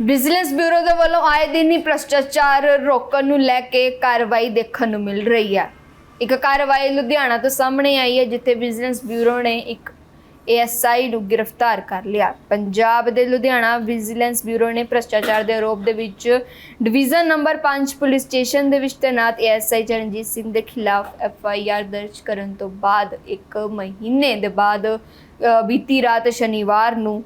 Vigilance bureau ਦੇ ਵੱਲੋਂ ਆਏ ਦਿਨ ਹੀ ਭ੍ਰਸ਼ਟਾਚਾਰ ਰੋਕਣ ਨੂੰ ਲੈ ਕੇ ਕਾਰਵਾਈ ਦੇਖਣ ਨੂੰ ਮਿਲ ਰਹੀ ਹੈ। ਇੱਕ ਕਾਰਵਾਈ ਲੁਧਿਆਣਾ ਤੋਂ ਸਾਹਮਣੇ ਆਈ ਹੈ, ਜਿੱਥੇ ਵਿਜੀਲੈਂਸ ਬਿਊਰੋ ਨੇ ਇੱਕ ਏਐਸਆਈ ਨੂੰ ਗ੍ਰਿਫਤਾਰ ਕਰ ਲਿਆ। ਪੰਜਾਬ ਦੇ ਲੁਧਿਆਣਾ ਵਿਜੀਲੈਂਸ ਬਿਊਰੋ ਨੇ ਭ੍ਰਸ਼ਟਾਚਾਰ ਦੇ ਆਰੋਪ ਦੇ ਵਿੱਚ ਡਿਵੀਜ਼ਨ ਨੰਬਰ 5 ਪੁਲਿਸ ਸਟੇਸ਼ਨ ਦੇ ਵਿੱਚ ਤੈਨਾਤ ਏਐਸਆਈ ਚਰਨਜੀਤ ਸਿੰਘ ਦੇ ਖਿਲਾਫ ਐਫਆਈਆਰ ਦਰਜ ਕਰਨ ਤੋਂ ਬਾਅਦ ਇੱਕ ਮਹੀਨੇ ਦੇ ਬਾਅਦ ਬੀਤੀ ਰਾਤ ਸ਼ਨੀਵਾਰ ਨੂੰ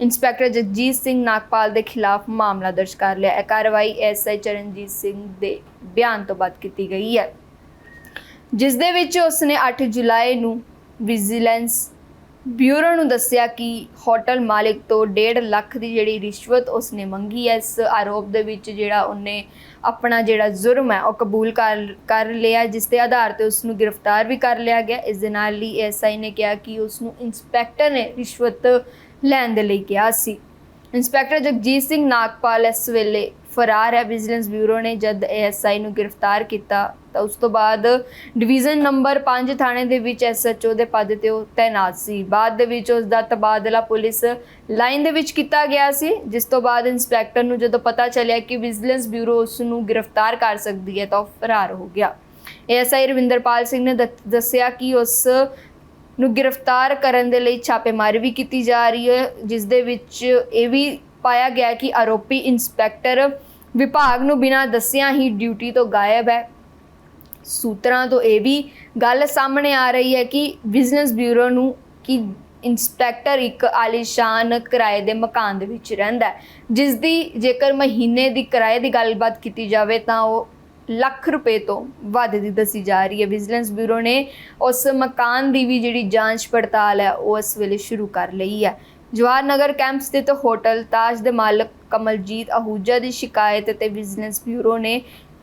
ਇੰਸਪੈਕਟਰ ਜਗਜੀਤ ਸਿੰਘ ਨਾਗਪਾਲ ਦੇ ਖਿਲਾਫ ਮਾਮਲਾ ਦਰਜ ਕਰ ਲਿਆ। ਇਹ ਕਾਰਵਾਈ ਐਸਆਈ ਚਰਨਜੀਤ ਸਿੰਘ ਦੇ ਬਿਆਨ ਤੋਂ ਬਾਅਦ ਕੀਤੀ ਗਈ ਹੈ। ਜਿਸ ਦੇ ਵਿੱਚ ਉਸਨੇ 8 ਜੁਲਾਈ ਨੂੰ ਵਿਜੀਲੈਂਸ ਬਿਊਰੋ ਨੂੰ ਦੱਸਿਆ ਕਿ ਹੋਟਲ ਮਾਲਿਕ ਤੋਂ 1.5 ਲੱਖ ਦੀ ਜਿਹੜੀ ਰਿਸ਼ਵਤ ਉਸਨੇ ਮੰਗੀ ਹੈ, ਇਸ ਆਰੋਪ ਦੇ ਵਿੱਚ ਜਿਹੜਾ ਉਹਨੇ ਆਪਣਾ ਜਿਹੜਾ ਜੁਰਮ ਹੈ ਉਹ ਕਬੂਲ ਕਰ ਕਰ ਲਿਆ, ਜਿਸ ਦੇ ਆਧਾਰ ਤੇ ਉਸ ਨੂੰ ਗ੍ਰਿਫਤਾਰ ਵੀ ਕਰ ਲਿਆ ਗਿਆ। ਇਸ ਦੇ ਨਾਲ ਹੀ ਐਸਆਈ ਨੇ ਕਿਹਾ ਕਿ ਉਸ ਨੂੰ ਇੰਸਪੈਕਟਰ ਨੇ ਰਿਸ਼ਵਤ ਲੈਣ ਦੇ ਲਈ ਕਿਹਾ ਸੀ। ਇੰਸਪੈਕਟਰ ਜਗਜੀਤ ਸਿੰਘ ਨਾਗਪਾਲ ਇਸ ਵੇਲੇ ਫਰਾਰ ਹੈ। ਵਿਜੀਲੈਂਸ ਬਿਊਰੋ ਨੇ ਜਦ ਐਸਆਈ ਨੂੰ ਗ੍ਰਿਫਤਾਰ ਕੀਤਾ, ਤਾਂ ਉਸ ਤੋਂ ਬਾਅਦ ਡਿਵੀਜ਼ਨ ਨੰਬਰ 5 ਥਾਣੇ ਦੇ ਵਿੱਚ ਐਸਐਚਓ ਦੇ ਪਦ ਤੇ ਉਹ ਤਾਇਨਾਤ ਸੀ। ਬਾਅਦ ਦੇ ਵਿੱਚ ਉਸ ਦਾ ਤਬਾਦਲਾ ਪੁਲਿਸ ਲਾਈਨ ਦੇ ਵਿੱਚ ਕੀਤਾ ਗਿਆ ਸੀ, ਜਿਸ ਤੋਂ ਬਾਅਦ ਇੰਸਪੈਕਟਰ ਨੂੰ ਜਦੋਂ ਪਤਾ ਚੱਲਿਆ ਕਿ ਵਿਜੀਲੈਂਸ ਬਿਊਰੋ ਉਸ ਨੂੰ ਗ੍ਰਿਫਤਾਰ ਕਰ ਸਕਦੀ ਹੈ, ਤਾਂ ਉਹ ਫਰਾਰ ਹੋ ਗਿਆ। ਐਸਆਈ ਰਵਿੰਦਰਪਾਲ ਸਿੰਘ ਨੇ ਦੱਸਿਆ ਕਿ ਉਸ ਨੂੰ ਗ੍ਰਿਫਤਾਰ ਕਰਨ ਦੇ ਲਈ ਛਾਪੇਮਾਰੀ ਵੀ ਕੀਤੀ ਜਾ ਰਹੀ ਹੈ, ਜਿਸ ਦੇ ਵਿੱਚ ਇਹ ਵੀ ਪਾਇਆ ਗਿਆ ਕਿ ਆਰੋਪੀ ਇੰਸਪੈਕਟਰ ਵਿਭਾਗ ਨੂੰ ਬਿਨਾਂ ਦੱਸਿਆਂ ਹੀ ਡਿਊਟੀ ਤੋਂ ਗਾਇਬ ਹੈ। ਸੂਤਰਾਂ ਤੋਂ ਇਹ ਵੀ ਗੱਲ ਸਾਹਮਣੇ ਆ ਰਹੀ ਹੈ ਕਿ ਬਿਜ਼ਨਸ ਬਿਊਰੋ ਨੂੰ ਕਿ ਇੰਸਪੈਕਟਰ ਇੱਕ ਆਲੀਸ਼ਾਨ ਕਿਰਾਏ ਦੇ ਮਕਾਨ ਦੇ ਵਿੱਚ ਰਹਿੰਦਾ ਹੈ। ਜਿਸ ਦੀ ਜੇਕਰ ਮਹੀਨੇ ਦੀ ਕਿਰਾਏ ਦੀ ਗੱਲਬਾਤ ਕੀਤੀ ਜਾਵੇ ਤਾਂ ਉਹ ਲੱਖ ਰੁਪਏ ਤੋਂ ਵੱਧ ਦੀ ਦੱਸੀ ਜਾ ਰਹੀ ਹੈ। ਵਿਜੀਲੈਂਸ ਬਿਊਰੋ ਨੇ ਉਸ ਮਕਾਨ ਦੀ ਵੀ ਜਿਹੜੀ ਜਾਂਚ ਪੜਤਾਲ ਹੈ, ਉਹ ਇਸ ਵੇਲੇ ਸ਼ੁਰੂ ਕਰ ਲਈ ਹੈ। ਜਵਾਹਰ ਨਗਰ ਕੈਂਪ ਸਥਿਤ ਹੋਟਲ ਤਾਜ ਦੇ ਮਾਲਕ ਕਮਲਜੀਤ ਅਹੂਜਾ ਦੀ ਸ਼ਿਕਾਇਤ ਤੇ ਵਿਜੀਲੈਂਸ ਬਿਊਰੋ ਨੇ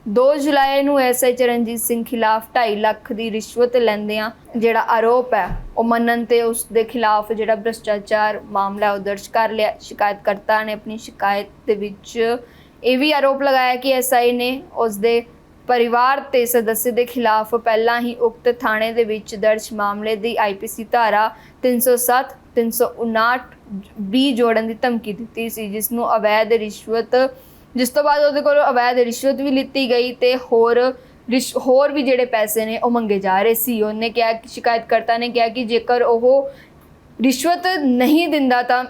2 ਜੁਲਾਈ ਨੂੰ ਐਸਆਈ ਚਰਨਜੀਤ ਸਿੰਘ ਖਿਲਾਫ 2.5 ਲੱਖ ਦੀ ਰਿਸ਼ਵਤ ਲੈਂਦਿਆਂ ਜਿਹੜਾ ਆਰੋਪ ਹੈ, ਉਹ ਮੰਨਣ ਤੇ ਉਸ ਦੇ ਖਿਲਾਫ ਜਿਹੜਾ ਭ੍ਰਿਸ਼ਟਾਚਾਰ ਮਾਮਲਾ ਉਹ ਦਰਜ ਕਰ ਲਿਆ। ਸ਼ਿਕਾਇਤਕਰਤਾ ਨੇ ਆਪਣੀ ਸ਼ਿਕਾਇਤ ਦੇ ਵਿੱਚ ਇਹ ਵੀ ਆਰੋਪ ਲਗਾਇਆ ਕਿ ਐਸਆਈ ਨੇ ਉਸ ਦੇ ਪਰਿਵਾਰ ਤੇ ਸਦੱਸਿਆ ਦੇ ਖਿਲਾਫ ਪਹਿਲਾਂ ਹੀ ਉਕਤ ਥਾਣੇ ਦੇ ਵਿੱਚ ਦਰਜ ਮਾਮਲੇ ਦੀ ਆਈਪੀਸੀ ਧਾਰਾ 307 359 ਬੀ ਜੋੜਨ ਦੀ ਧਮਕੀ ਦਿੱਤੀ ਸੀ ਜਿਸ ਨੂੰ ਅਵੈਧ ਰਿਸ਼ਵਤ, ਜਿਸ ਤੋਂ ਬਾਅਦ ਉਹਦੇ ਕੋਲੋਂ ਅਵੈਧ ਰਿਸ਼ਵਤ ਵੀ ਲਿੱਤੀ ਗਈ ਤੇ ਹੋਰ ਰਿਸ਼- ਹੋਰ ਵੀ ਜਿਹੜੇ ਪੈਸੇ ਨੇ ਉਹ ਮੰਗੇ ਜਾ ਰਹੇ ਸੀ। ਉਹਨੇ ਕਿਹਾ ਸ਼ਿਕਾਇਤਕਰਤਾ ਨੇ ਕਿਹਾ ਕਿ ਜੇਕਰ ਉਹ ਰਿਸ਼ਵਤ ਨਹੀਂ ਦਿੰਦਾ ਤਾਂ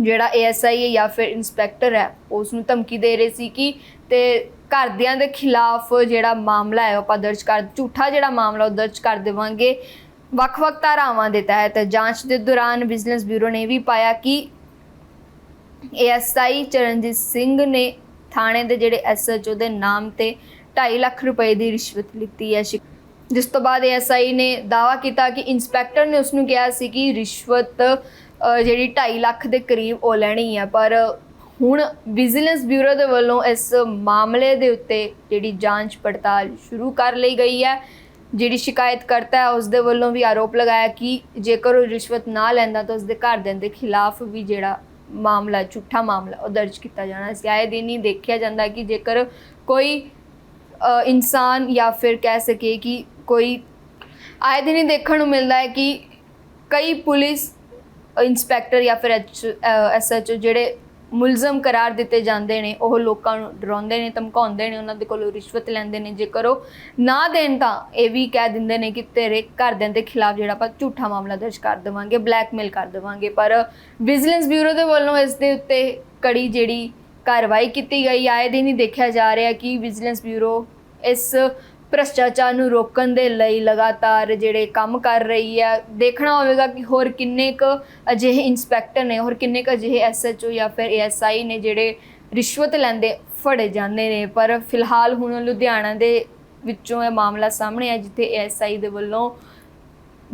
ਜਿਹੜਾ ਏਐਸਆਈ ਹੈ ਜਾਂ ਫਿਰ ਇੰਸਪੈਕਟਰ ਹੈ ਉਸ ਨੂੰ ਧਮਕੀ ਦੇ ਰਹੇ ਸੀ ਕਿ ਤੇ ਘਰਦਿਆਂ ਦੇ ਖਿਲਾਫ ਜਿਹੜਾ ਮਾਮਲਾ ਹੈ, ਉਹ ਆਪਾਂ ਦਰਜ ਕਰ, ਝੂਠਾ ਜਿਹੜਾ ਮਾਮਲਾ, ਉਹ ਦਰਜ ਕਰ ਦੇਵਾਂਗੇ। ਵੱਖ-ਵੱਖ ਧਾਰਾਵਾਂ ਦੇ ਤਹਿਤ ਜਾਂਚ ਦੇ ਦੌਰਾਨ ਵਿਜੀਲੈਂਸ ਬਿਊਰੋ ਨੇ ਇਹ ਵੀ ਪਾਇਆ ਕਿ ਏਐਸਆਈ ਚਰਨਜੀਤ ਸਿੰਘ ਨੇ ਥਾਣੇ ਦੇ ਜਿਹੜੇ ਐਸਐਚਓ ਦੇ ਨਾਮ ਤੇ 2.5 ਲੱਖ ਰੁਪਏ ਦੀ ਰਿਸ਼ਵਤ ਲਿੱਤੀ ਹੈ। ਸ਼ਿਕ- ਜਿਸ ਤੋਂ ਬਾਅਦ ਏਐਸਆਈ ਨੇ ਦਾਅਵਾ ਕੀਤਾ ਕਿ ਇੰਸਪੈਕਟਰ ਨੇ ਉਸ ਨੂੰ ਕਿਹਾ ਸੀ ਕਿ ਰਿਸ਼ਵਤ ਜਿਹੜੀ 2.5 ਲੱਖ ਦੇ ਕਰੀਬ ਉਹ ਲੈਣੀ ਹੈ ਪਰ ਹੁਣ ਵਿਜੀਲੈਂਸ ਬਿਊਰੋ ਦੇ ਵੱਲੋਂ ਇਸ ਮਾਮਲੇ ਦੇ ਉੱਤੇ ਜਿਹੜੀ ਜਾਂਚ ਪੜਤਾਲ ਸ਼ੁਰੂ ਕਰ ਲਈ ਗਈ ਹੈ। ਜਿਹੜੀ ਸ਼ਿਕਾਇਤ ਕਰਤਾ ਹੈ ਉਸ ਦੇ ਵੱਲੋਂ ਵੀ ਆਰੋਪ ਲਗਾਇਆ ਕਿ ਜੇਕਰ ਉਹ ਰਿਸ਼ਵਤ ਨਾ ਲੈਂਦਾ ਤਾਂ ਉਸ ਦੇ ਘਰਦਿਆਂ ਦੇ ਖਿਲਾਫ ਵੀ ਜਿਹੜਾ ਮਾਮਲਾ, ਝੂਠਾ ਮਾਮਲਾ ਉਹ ਦਰਜ ਕੀਤਾ ਜਾਣਾ ਸੀ ਆਏ ਦਿਨ ਹੀ ਦੇਖਿਆ ਜਾਂਦਾ ਕਿ ਜੇਕਰ ਕੋਈ ਇਨਸਾਨ ਜਾਂ ਫਿਰ ਕਹਿ ਸਕੇ ਕਿ ਕੋਈ, ਆਏ ਦਿਨ ਹੀ ਦੇਖਣ ਨੂੰ ਮਿਲਦਾ ਹੈ ਕਿ ਕਈ ਪੁਲਿਸ ਇੰਸਪੈਕਟਰ ਜਾਂ ਫਿਰ ਐਸਐਚਓ ਜਿਹੜੇ ਮੁਲਜ਼ਮ ਕਰਾਰ ਦਿੱਤੇ ਜਾਂਦੇ ਨੇ, ਉਹ ਲੋਕਾਂ ਨੂੰ ਡਰਾਉਂਦੇ ਨੇ, ਧਮਕਾਉਂਦੇ ਨੇ, ਉਹਨਾਂ ਦੇ ਕੋਲੋਂ ਰਿਸ਼ਵਤ ਲੈਂਦੇ ਨੇ, ਜੇਕਰ ਉਹ ਨਾ ਦੇਣ ਤਾਂ ਇਹ ਵੀ ਕਹਿ ਦਿੰਦੇ ਨੇ ਕਿ ਤੇਰੇ ਘਰਦਿਆਂ ਦੇ ਖਿਲਾਫ ਜਿਹੜਾ ਆਪਾਂ ਝੂਠਾ ਮਾਮਲਾ ਦਰਜ ਕਰ ਦੇਵਾਂਗੇ, ਬਲੈਕਮੇਲ ਕਰ ਦੇਵਾਂਗੇ। ਪਰ ਵਿਜੀਲੈਂਸ ਬਿਊਰੋ ਦੇ ਵੱਲੋਂ ਇਸ ਦੇ ਉੱਤੇ ਕੜੀ ਜਿਹੜੀ ਕਾਰਵਾਈ ਕੀਤੀ ਗਈ, ਆਏ ਦਿਨ ਹੀ ਦੇਖਿਆ ਜਾ ਰਿਹਾ ਕਿ ਵਿਜੀਲੈਂਸ ਬਿਊਰੋ ਇਸ ਭ੍ਰਸ਼ਟਾਚਾਰ ਨੂੰ ਰੋਕਣ ਦੇ ਲਈ ਲਗਾਤਾਰ ਜਿਹੜੇ ਕੰਮ ਕਰ ਰਹੀ ਹੈ, ਦੇਖਣਾ ਹੋਵੇਗਾ ਕਿ ਹੋਰ ਕਿੰਨੇ ਕੁ ਅਜਿਹੇ ਇੰਸਪੈਕਟਰ ਨੇ, ਹੋਰ ਕਿੰਨੇ ਕੁ ਅਜਿਹੇ ਐਸਐਚਓ ਜਾਂ ਫਿਰ ਏਐਸਆਈ ਨੇ ਜਿਹੜੇ ਰਿਸ਼ਵਤ ਲੈਂਦੇ ਫੜੇ ਜਾਂਦੇ ਨੇ। ਪਰ ਫਿਲਹਾਲ ਹੁਣ ਲੁਧਿਆਣਾ ਦੇ ਵਿੱਚੋਂ ਇਹ ਮਾਮਲਾ ਸਾਹਮਣੇ ਆ ਜਿੱਥੇ ਏਐਸਆਈ ਦੇ ਵੱਲੋਂ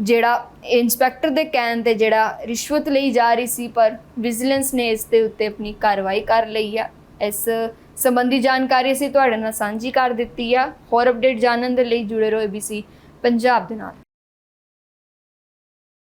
ਜਿਹੜਾ ਇੰਸਪੈਕਟਰ ਦੇ ਕਹਿਣ ਤੇ ਜਿਹੜਾ ਰਿਸ਼ਵਤ ਲਈ ਜਾ ਰਹੀ ਸੀ, ਪਰ ਵਿਜੀਲੈਂਸ ਨੇ ਇਸ ਦੇ ਉੱਤੇ ਆਪਣੀ ਕਾਰਵਾਈ ਕਰ ਲਈ ਆ ਇਸ ਸੰਬੰਧੀ ਜਾਣਕਾਰੀ ਅਸੀਂ ਤੁਹਾਡੇ ਨਾਲ ਸਾਂਝੀ ਕਰ ਦਿੱਤੀ ਆ। ਹੋਰ ਅਪਡੇਟ ਜਾਣਨ ਦੇ ਲਈ ਜੁੜੇ ਰਹੋ ABC ਪੰਜਾਬ ਦੇ ਨਾਲ।